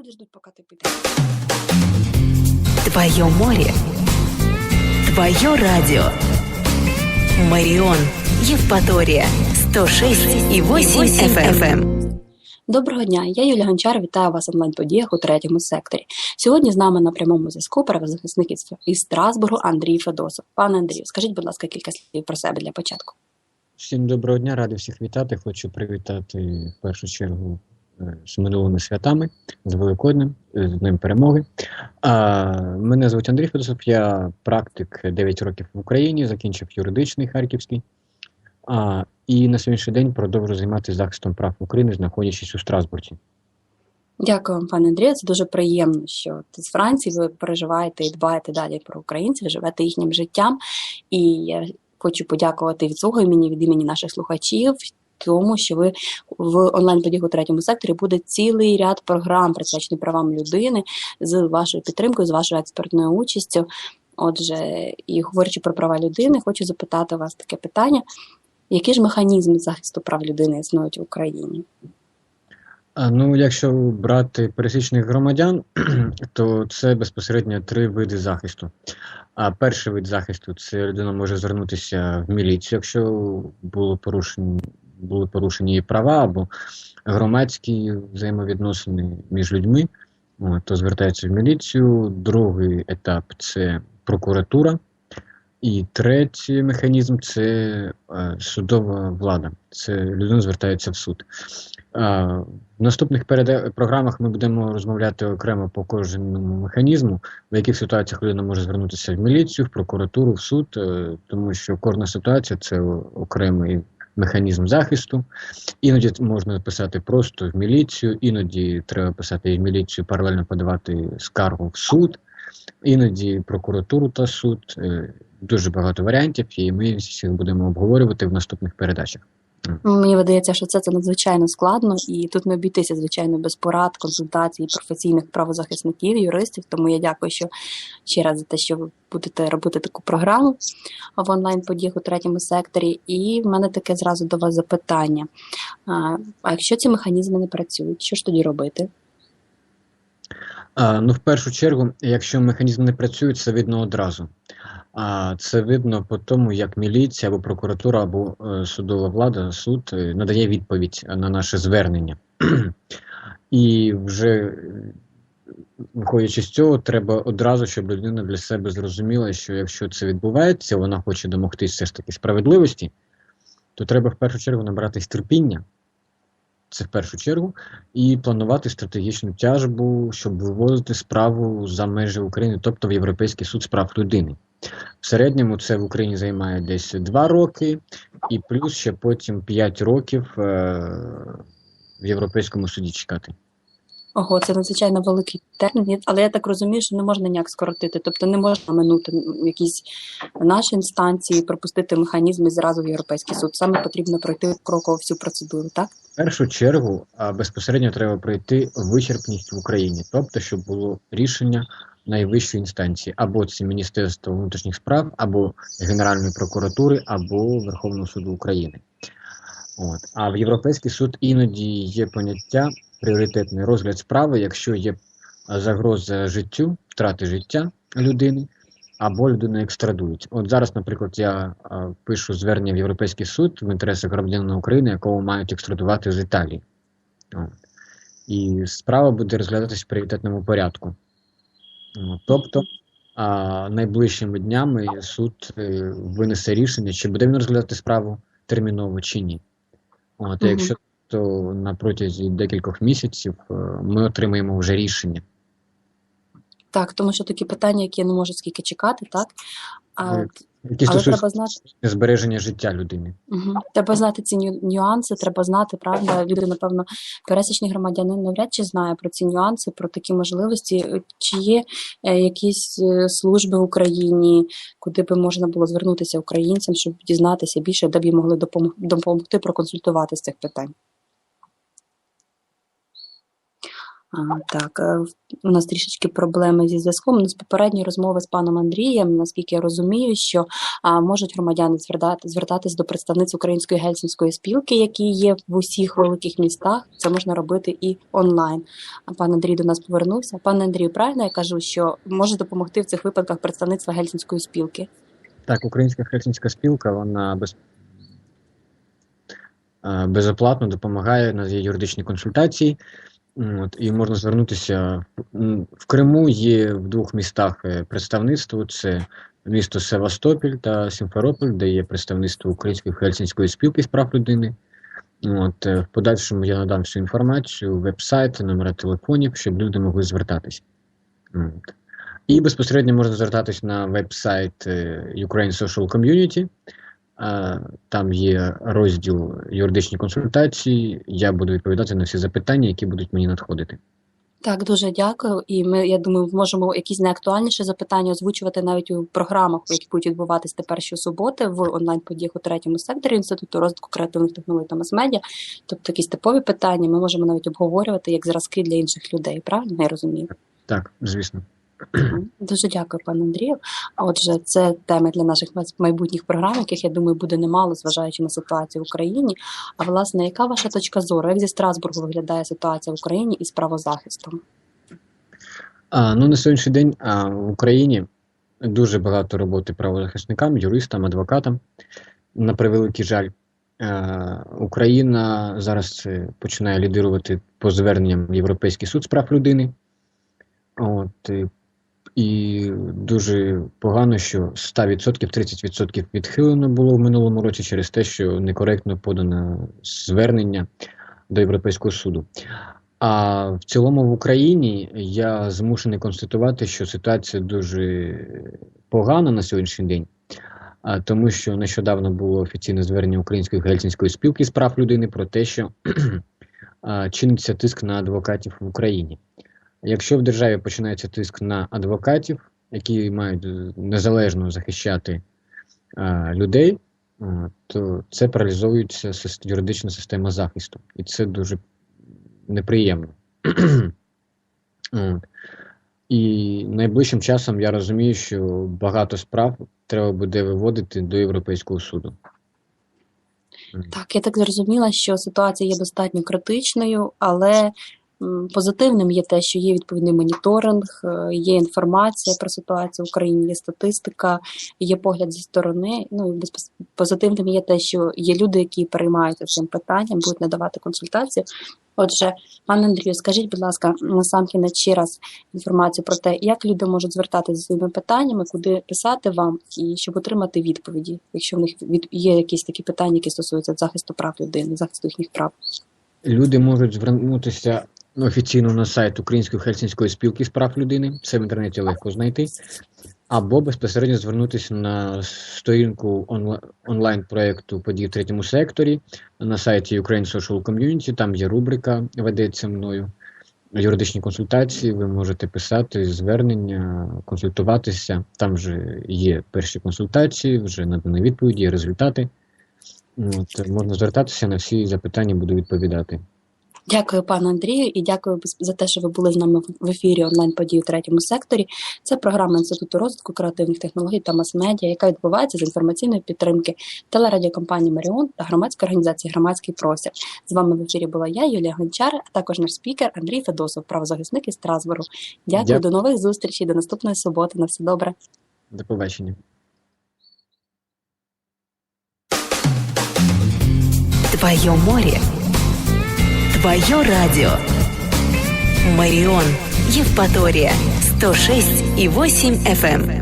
Люди ждуть, поки ти підеш. Твое море. Твое радио. Марион. Евпатория. 106 и 8 FM. Доброго дня, я Юлія Гончар. Вітаю вас в онлайн-подіях у третьому секторі. Сьогодні з нами на прямому зв'язку правозахисник із- Страсбургу Андрій Федосов. Пане Андрію, скажіть, будь ласка, кілька слів про себе для початку. Всім доброго дня, радий всіх вітати. Хочу привітати в першу чергу з минулими святами, з Великоднем, е, з Днем Перемоги. А, мене звуть Андрій Федосов, я практик 9 років в Україні, закінчив юридичний Харківський. А, і на сьогоднішній день продовжую займатися захистом прав України, знаходячись у Страсбурзі. Дякую вам, пане Андрію. Це дуже приємно, що з Франції ви переживаєте і дбаєте далі про українців, живете їхнім життям. І я хочу подякувати від свого імені, від імені наших слухачів. Тому що ви в онлайн-подіг у третьому секторі буде цілий ряд програм, присвячений правам людини з вашою підтримкою, з вашою експертною участю. Отже, і говорячи про права людини, хочу запитати вас таке питання: які ж механізми захисту прав людини існують в Україні? Ну, якщо брати пересічних громадян, то це безпосередньо три види захисту. А перший вид захисту це людина може звернутися в міліцію, якщо було порушені, були порушені її права або громадські взаємовідносини між людьми, то звертається в міліцію. Другий етап це прокуратура. І третій механізм це е, судова влада. Це людина звертається в суд. В наступних переда- програмах ми будемо розмовляти окремо по кожному механізму, в яких ситуаціях людина може звернутися в міліцію, в прокуратуру, в суд, е, тому що кожна ситуація це окремий механізм захисту. Іноді можна писати просто в міліцію, іноді треба писати і в міліцію, паралельно подавати скаргу в суд, іноді прокуратуру та суд. Е, Дуже багато варіантів, і ми всіх будемо обговорювати в наступних передачах. Мені видається, що це, це надзвичайно складно, і тут не обійтися, звичайно, без порад, консультацій професійних правозахисників, юристів. Тому я дякую, що ще раз за те, що ви будете робити таку програму в онлайн подіях у третьому секторі. І в мене таке зразу до вас запитання: а, якщо ці механізми не працюють, що ж тоді робити? А, ну, в першу чергу, якщо механізм не працює, це видно одразу. А це видно по тому, як міліція або прокуратура, або е, судова влада, суд е, надає відповідь на наше звернення. І вже е, виходячи з цього, треба одразу, щоб людина для себе зрозуміла, що якщо це відбувається, вона хоче домогтись все ж таки справедливості, то треба в першу чергу набратись терпіння. Це в першу чергу, і планувати стратегічну тяжбу, щоб вивозити справу за межі України, тобто в Європейський суд з прав людини. В середньому це в Україні займає десь 2 роки, і плюс ще потім 5 років е- в Європейському суді чекати. Ого, це надзвичайно великий термін, але я так розумію, що не можна ніяк скоротити. Тобто не можна минути якісь наші інстанції, пропустити механізми зразу в європейський суд. Саме потрібно пройти кроково всю процедуру, так? В першу чергу а, безпосередньо треба пройти вичерпність в Україні, тобто, щоб було рішення найвищої інстанції, або це Міністерство внутрішніх справ, або Генеральної прокуратури, або Верховного суду України. От. А в Європейський суд іноді є поняття пріоритетний розгляд справи, якщо є загроза життю, втрати життя людини, або людину екстрадують. От зараз, наприклад, я а, пишу звернення в Європейський суд в інтересах громадянина України, якого мають екстрадувати з Італії. От. І справа буде розглядатись в пріоритетному порядку. От. Тобто, а, найближчими днями суд е, винесе рішення, чи буде він розглядати справу терміново чи ні. От, а якщо то на протязі декількох місяців е, ми отримаємо вже рішення. Так, тому що такі питання, які я не можу скільки чекати, так? А, Е, Які але треба знати, збереження життя людини. угу. треба знати ці нюанси, треба знати, правда. Люди, напевно, пересічний громадянин навряд чи знає про ці нюанси, про такі можливості. Чи є е, якісь е, служби в Україні, куди би можна було звернутися українцям, щоб дізнатися більше, де б їм могли допомог- допомогти проконсультувати з цих питань? А, так, е, у нас трішечки проблеми зі зв'язком. Ну, з попередньої розмови з паном Андрієм, наскільки я розумію, що а, можуть громадяни звертати, звертатись до представниць Української гельсінської спілки, які є в усіх великих містах. Це можна робити і онлайн. А пан Андрій до нас повернувся. Пане Андрію, правильно я кажу, що може допомогти в цих випадках представництва гельсінської спілки? Так, Українська хельсінська спілка, вона без, е, безоплатно допомагає, у нас є юридичні консультації. От, і можна звернутися в Криму. Є в двох містах е, представництво: це місто Севастополь та Сімферополь, де є представництво Української хельсінської спілки з прав людини. От, е, в подальшому я надам всю інформацію, веб-сайт, номера телефонів, щоб люди могли звертатись. От. І безпосередньо можна звертатись на веб-сайт е, Ukraine Social Community. Там є розділ юридичні консультації. Я буду відповідати на всі запитання, які будуть мені надходити. Так, дуже дякую. І ми, я думаю, можемо якісь найактуальніші запитання озвучувати навіть у програмах, які будуть відбуватись тепер щосуботи в онлайн-подіях у третьому секторі Інституту розвитку креативних технологій та мас-медіа. Тобто якісь типові питання ми можемо навіть обговорювати як зразки для інших людей. Правильно я розумію? Так, звісно. Дуже дякую, пане Андрію. Отже, це теми для наших майбутніх програм, яких я думаю буде немало, зважаючи на ситуацію в Україні. А власне, яка ваша точка зору? Як зі Страсбургу виглядає ситуація в Україні із правозахистом? А, ну, на сьогоднішній день а, в Україні дуже багато роботи правозахисникам, юристам, адвокатам. На превеликий жаль, е, Україна зараз е, починає лідирувати по зверненням Європейський суд з прав людини. От, і дуже погано, що з 100% 30% відхилено було в минулому році через те, що некоректно подано звернення до Європейського суду. А в цілому в Україні я змушений констатувати, що ситуація дуже погана на сьогоднішній день, тому що нещодавно було офіційне звернення Української гельсінської спілки з прав людини про те, що чиниться тиск на адвокатів в Україні. Якщо в державі починається тиск на адвокатів, які мають е, незалежно захищати а, людей, а, то це паралізується юридична система захисту. І це дуже неприємно. І найближчим часом я розумію, що багато справ треба буде виводити до Європейського суду. Так, я так зрозуміла, що ситуація є достатньо критичною, але позитивним є те, що є відповідний моніторинг, е, є інформація про ситуацію в Україні, є статистика, є погляд зі сторони. Ну і позитивним є те, що є люди, які переймаються цим питанням, будуть надавати консультацію. Отже, пане Андрію, скажіть, будь ласка, насамкінець ще раз інформацію про те, як люди можуть звертатися зі своїми питаннями, куди писати вам, і щоб отримати відповіді, якщо в них є якісь такі питання, які стосуються захисту прав людини, захисту їхніх прав. Люди можуть звернутися офіційно на сайт Української Хельсінської спілки з прав людини, це в інтернеті легко знайти, або безпосередньо звернутися на сторінку онлайн-проєкту події в третьому секторі на сайті Ukraine Social Community, там є рубрика, ведеться мною. Юридичні консультації, ви можете писати звернення, консультуватися. Там вже є перші консультації, вже надані відповіді, результати. От, можна звертатися на всі запитання, буду відповідати. Дякую, пане Андрію, і дякую за те, що ви були з нами в- ефірі онлайн події в третьому секторі. Це програма Інституту розвитку креативних технологій та мас-медіа, яка відбувається з інформаційної підтримки телерадіокомпанії Маріон та громадської організації Громадський простір. З вами в ефірі була я, Юлія Гончар, а також наш спікер Андрій Федосов, правозахисник із Страсбургу. Дякую, Дякую. до нових зустрічей, до наступної суботи. На все добре. До побачення. Твое море. Твое радио. Марион. Евпатория. 106 и 8 FM.